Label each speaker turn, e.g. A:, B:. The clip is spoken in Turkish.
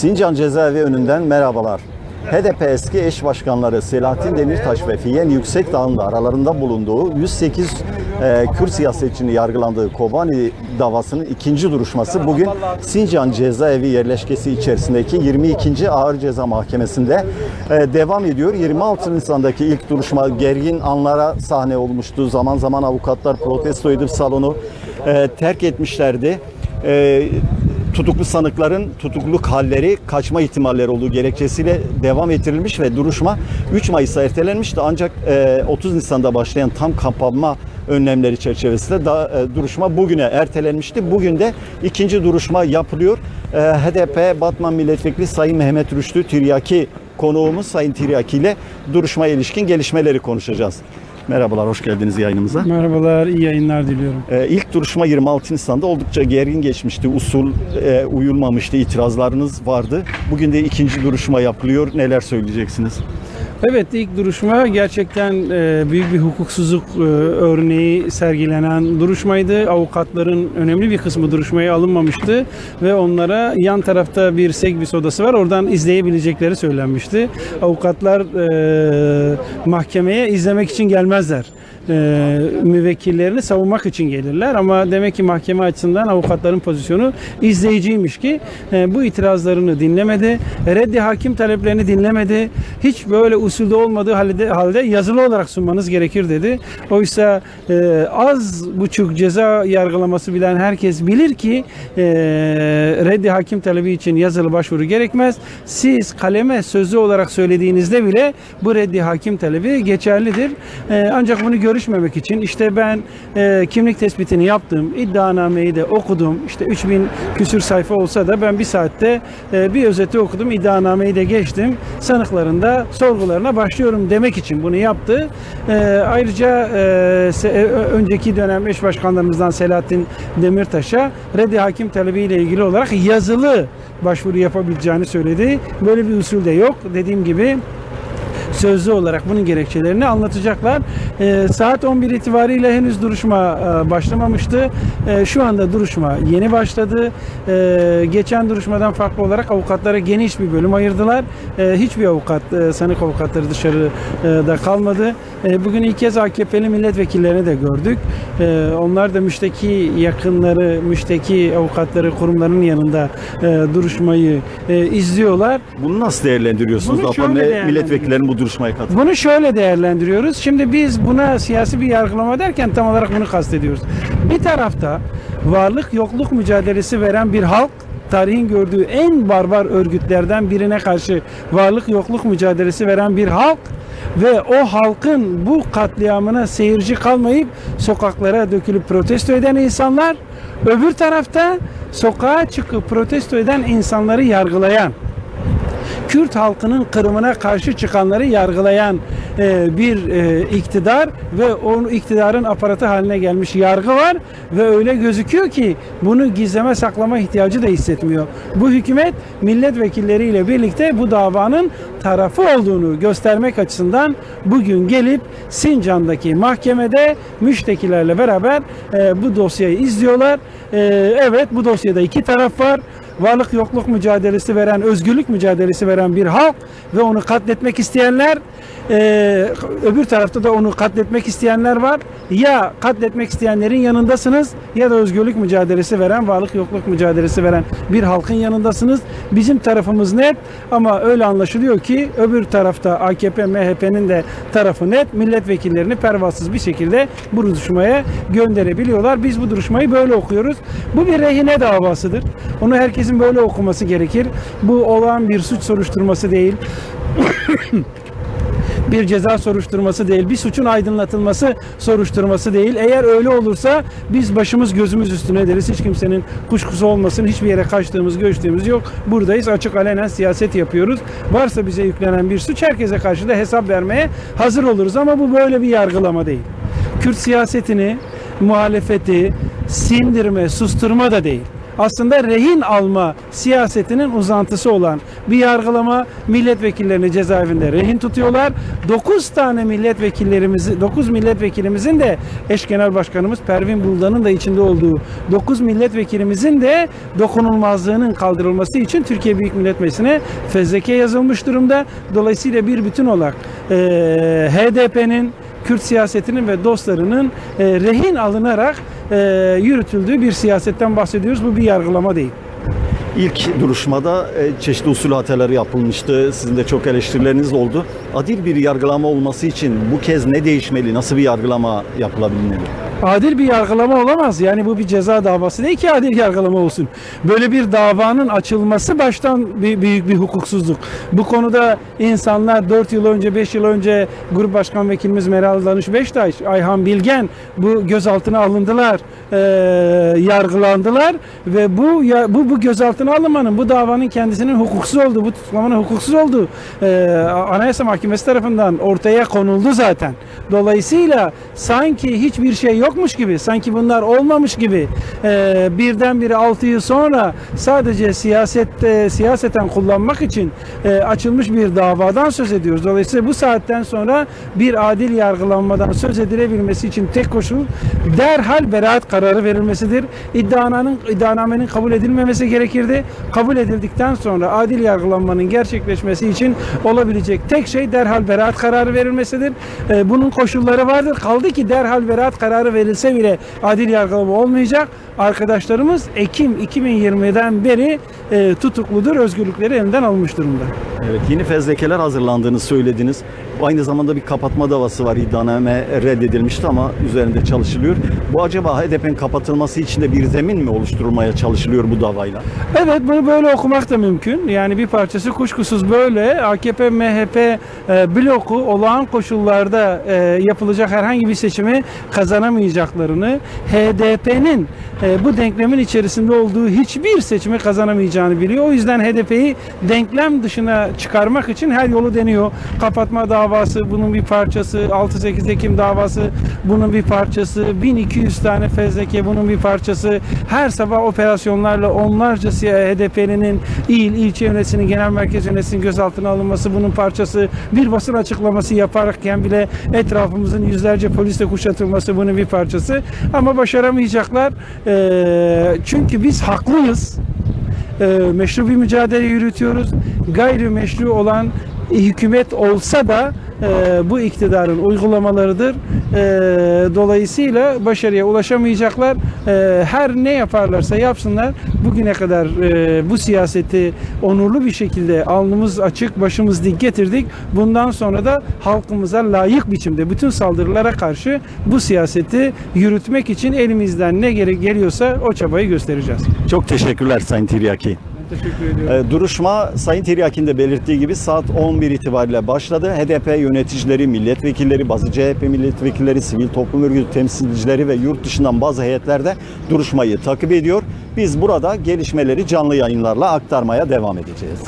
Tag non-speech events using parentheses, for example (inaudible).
A: Sincan Cezaevi önünden merhabalar. HDP eski eş başkanları Selahattin Demirtaş ve Figen Yüksekdağ'ın da aralarında bulunduğu 108 e, Kürt siyasetçinin yargılandığı Kobani davasının ikinci duruşması bugün Sincan Cezaevi yerleşkesi içerisindeki 22. Ağır Ceza Mahkemesi'nde e, devam ediyor. 26 Nisan'daki ilk duruşma gergin anlara sahne olmuştu. Zaman zaman avukatlar protesto edip salonu e, terk etmişlerdi. E, tutuklu sanıkların tutukluluk halleri kaçma ihtimalleri olduğu gerekçesiyle devam ettirilmiş ve duruşma 3 Mayıs'a ertelenmişti. Ancak e, 30 Nisan'da başlayan tam kapanma önlemleri çerçevesinde da, e, duruşma bugüne ertelenmişti. Bugün de ikinci duruşma yapılıyor. E, HDP Batman Milletvekili Sayın Mehmet Rüştü Tiryaki konuğumuz Sayın Tiryaki ile duruşmaya ilişkin gelişmeleri konuşacağız. Merhabalar, hoş geldiniz yayınımıza.
B: Merhabalar, iyi yayınlar diliyorum.
A: Ee, ilk duruşma 26 Nisan'da oldukça gergin geçmişti. Usul e, uyulmamıştı, itirazlarınız vardı. Bugün de ikinci duruşma yapılıyor. Neler söyleyeceksiniz?
B: Evet, ilk duruşma gerçekten e, büyük bir hukuksuzluk e, örneği sergilenen duruşmaydı. Avukatların önemli bir kısmı duruşmaya alınmamıştı ve onlara yan tarafta bir segbis odası var. Oradan izleyebilecekleri söylenmişti. Avukatlar e, mahkemeye izlemek için gelmezler. E, müvekkillerini savunmak için gelirler ama demek ki mahkeme açısından avukatların pozisyonu izleyiciymiş ki e, bu itirazlarını dinlemedi. Reddi hakim taleplerini dinlemedi. Hiç böyle usulde olmadığı halde, halde yazılı olarak sunmanız gerekir dedi. Oysa e, az buçuk ceza yargılaması bilen herkes bilir ki e, reddi hakim talebi için yazılı başvuru gerekmez. Siz kaleme sözlü olarak söylediğinizde bile bu reddi hakim talebi geçerlidir. E, ancak bunu görüşmemek için işte ben e, kimlik tespitini yaptım, iddianameyi de okudum. İşte 3000 küsür sayfa olsa da ben bir saatte e, bir özeti okudum, iddianameyi de geçtim. Sanıkların da sorgularına başlıyorum demek için bunu yaptı. E, ayrıca e, se- e, önceki dönem eş başkanlarımızdan Selahattin Demirtaş'a reddi hakim talebiyle ilgili olarak yazılı başvuru yapabileceğini söyledi. Böyle bir usul de yok. Dediğim gibi sözlü olarak bunun gerekçelerini anlatacaklar. Ee, saat 11 itibariyle henüz duruşma e, başlamamıştı. E, şu anda duruşma yeni başladı. E, geçen duruşmadan farklı olarak avukatlara geniş bir bölüm ayırdılar. E, hiçbir avukat, e, sanık avukatları dışarıda kalmadı. E, bugün ilk kez AKP'li milletvekillerini de gördük. E, onlar da müşteki yakınları, müşteki avukatları kurumların yanında e, duruşmayı izliyorlar.
A: Bunu nasıl değerlendiriyorsunuz?
B: Bunu şöyle
A: milletvekillerinin bu duruşmaya katılması.
B: Bunu şöyle değerlendiriyoruz. Şimdi biz buna siyasi bir yargılama derken tam olarak bunu kastediyoruz. Bir tarafta varlık yokluk mücadelesi veren bir halk tarihin gördüğü en barbar örgütlerden birine karşı varlık yokluk mücadelesi veren bir halk ve o halkın bu katliamına seyirci kalmayıp sokaklara dökülüp protesto eden insanlar öbür tarafta sokağa çıkıp protesto eden insanları yargılayan Kürt halkının kırımına karşı çıkanları yargılayan bir e, iktidar ve onun iktidarın aparatı haline gelmiş yargı var ve öyle gözüküyor ki bunu gizleme saklama ihtiyacı da hissetmiyor. Bu hükümet milletvekilleriyle birlikte bu davanın tarafı olduğunu göstermek açısından bugün gelip Sincan'daki mahkemede müştekilerle beraber e, bu dosyayı izliyorlar. E, evet bu dosyada iki taraf var varlık yokluk mücadelesi veren, özgürlük mücadelesi veren bir halk ve onu katletmek isteyenler, eee, öbür tarafta da onu katletmek isteyenler var. Ya katletmek isteyenlerin yanındasınız ya da özgürlük mücadelesi veren, varlık yokluk mücadelesi veren bir halkın yanındasınız. Bizim tarafımız net ama öyle anlaşılıyor ki öbür tarafta AKP, MHP'nin de tarafı net. Milletvekillerini pervasız bir şekilde bu duruşmaya gönderebiliyorlar. Biz bu duruşmayı böyle okuyoruz. Bu bir rehine davasıdır. Onu herkesin böyle okuması gerekir. Bu olağan bir suç soruşturması değil (coughs) bir ceza soruşturması değil, bir suçun aydınlatılması soruşturması değil. Eğer öyle olursa biz başımız gözümüz üstüne deriz. Hiç kimsenin kuşkusu olmasın. Hiçbir yere kaçtığımız, göçtüğümüz yok. Buradayız. Açık alenen siyaset yapıyoruz. Varsa bize yüklenen bir suç herkese karşı da hesap vermeye hazır oluruz. Ama bu böyle bir yargılama değil. Kürt siyasetini, muhalefeti sindirme, susturma da değil. Aslında rehin alma siyasetinin uzantısı olan bir yargılama milletvekillerini cezaevinde rehin tutuyorlar. 9 tane milletvekillerimizi 9 milletvekilimizin de eş genel başkanımız Pervin Buldan'ın da içinde olduğu 9 milletvekilimizin de dokunulmazlığının kaldırılması için Türkiye Büyük Millet Meclisi'ne fezleke yazılmış durumda. Dolayısıyla bir bütün olarak e, HDP'nin Kürt siyasetinin ve dostlarının e, rehin alınarak e, yürütüldüğü bir siyasetten bahsediyoruz. Bu bir yargılama değil.
A: İlk duruşmada e, çeşitli usul hataları yapılmıştı. Sizin de çok eleştirileriniz oldu. Adil bir yargılama olması için bu kez ne değişmeli? Nasıl bir yargılama yapılabilmeli?
B: Adil bir yargılama olamaz. Yani bu bir ceza davası değil ki adil yargılama olsun. Böyle bir davanın açılması baştan bir, büyük bir hukuksuzluk. Bu konuda insanlar 4 yıl önce, 5 yıl önce Grup Başkan Vekilimiz Meral Danış Beştaş, Ayhan Bilgen bu gözaltına alındılar, eee, yargılandılar ve bu ya, bu bu gözaltına alınmanın, bu davanın kendisinin hukuksuz olduğu, bu tutuklamanın hukuksuz olduğu eee, Anayasa Mahkemesi tarafından ortaya konuldu zaten. Dolayısıyla sanki hiçbir şey yokmuş gibi, sanki bunlar olmamış gibi eee birdenbire 6 yıl sonra sadece siyasette siyaseten kullanmak için eee, açılmış bir davadan söz ediyoruz. Dolayısıyla bu saatten sonra bir adil yargılanmadan söz edilebilmesi için tek koşul derhal beraat kararı verilmesidir. İddiananın, iddianamenin kabul edilmemesi gerekirdi. Kabul edildikten sonra adil yargılanmanın gerçekleşmesi için olabilecek tek şey derhal beraat kararı verilmesidir. Ee, bunun koşulları vardır. Kaldı ki derhal beraat kararı verilse bile adil yargılama olmayacak. Arkadaşlarımız Ekim 2020'den beri e, tutukludur. Özgürlükleri elinden alınmış durumda.
A: Evet, yeni fezlekeler hazırlandığını söylediniz. Aynı zamanda bir kapatma davası var. İddianame reddedilmişti ama üzerinde çalışılıyor. Bu acaba HDP'nin kapatılması için de bir zemin mi oluşturulmaya çalışılıyor bu davayla?
B: Evet bunu böyle okumak da mümkün. Yani bir parçası kuşkusuz böyle AKP MHP e, bloku olağan koşullarda e, yapılacak herhangi bir seçimi kazanamayacaklarını, HDP'nin e, bu denklemin içerisinde olduğu hiçbir seçimi kazanamayacağını biliyor. O yüzden HDP'yi denklem dışına çıkarmak için her yolu deniyor. Kapatma davası bunun bir parçası, 6-8 Ekim davası bunun bir parçası, 1200 tane fezleke bunun bir parçası. Her sabah operasyonlarla onlarca HDP'linin il, ilçe yöneticisinin, genel merkez yöneticisinin gözaltına alınması bunun parçası. Bir basın açıklaması yaparken bile etrafımızın yüzlerce polisle kuşatılması bunun bir parçası. Ama başaramayacaklar. Ee, çünkü biz haklıyız. Ee, meşru bir mücadele yürütüyoruz. Gayrimeşru olan hükümet olsa da e, bu iktidarın uygulamalarıdır. E, dolayısıyla başarıya ulaşamayacaklar. E, her ne yaparlarsa yapsınlar bugüne kadar e, bu siyaseti onurlu bir şekilde alnımız açık, başımız dik getirdik. Bundan sonra da halkımıza layık biçimde bütün saldırılara karşı bu siyaseti yürütmek için elimizden ne gerek geliyorsa o çabayı göstereceğiz.
A: Çok teşekkürler Sayın Tiryaki.
B: Teşekkür ediyorum.
A: Ee, Duruşma Sayın Tiryaki'nin de belirttiği gibi saat 11 itibariyle başladı. HDP yöneticileri, milletvekilleri, bazı CHP milletvekilleri, sivil toplum örgütü temsilcileri ve yurt dışından bazı heyetler de duruşmayı takip ediyor. Biz burada gelişmeleri canlı yayınlarla aktarmaya devam edeceğiz.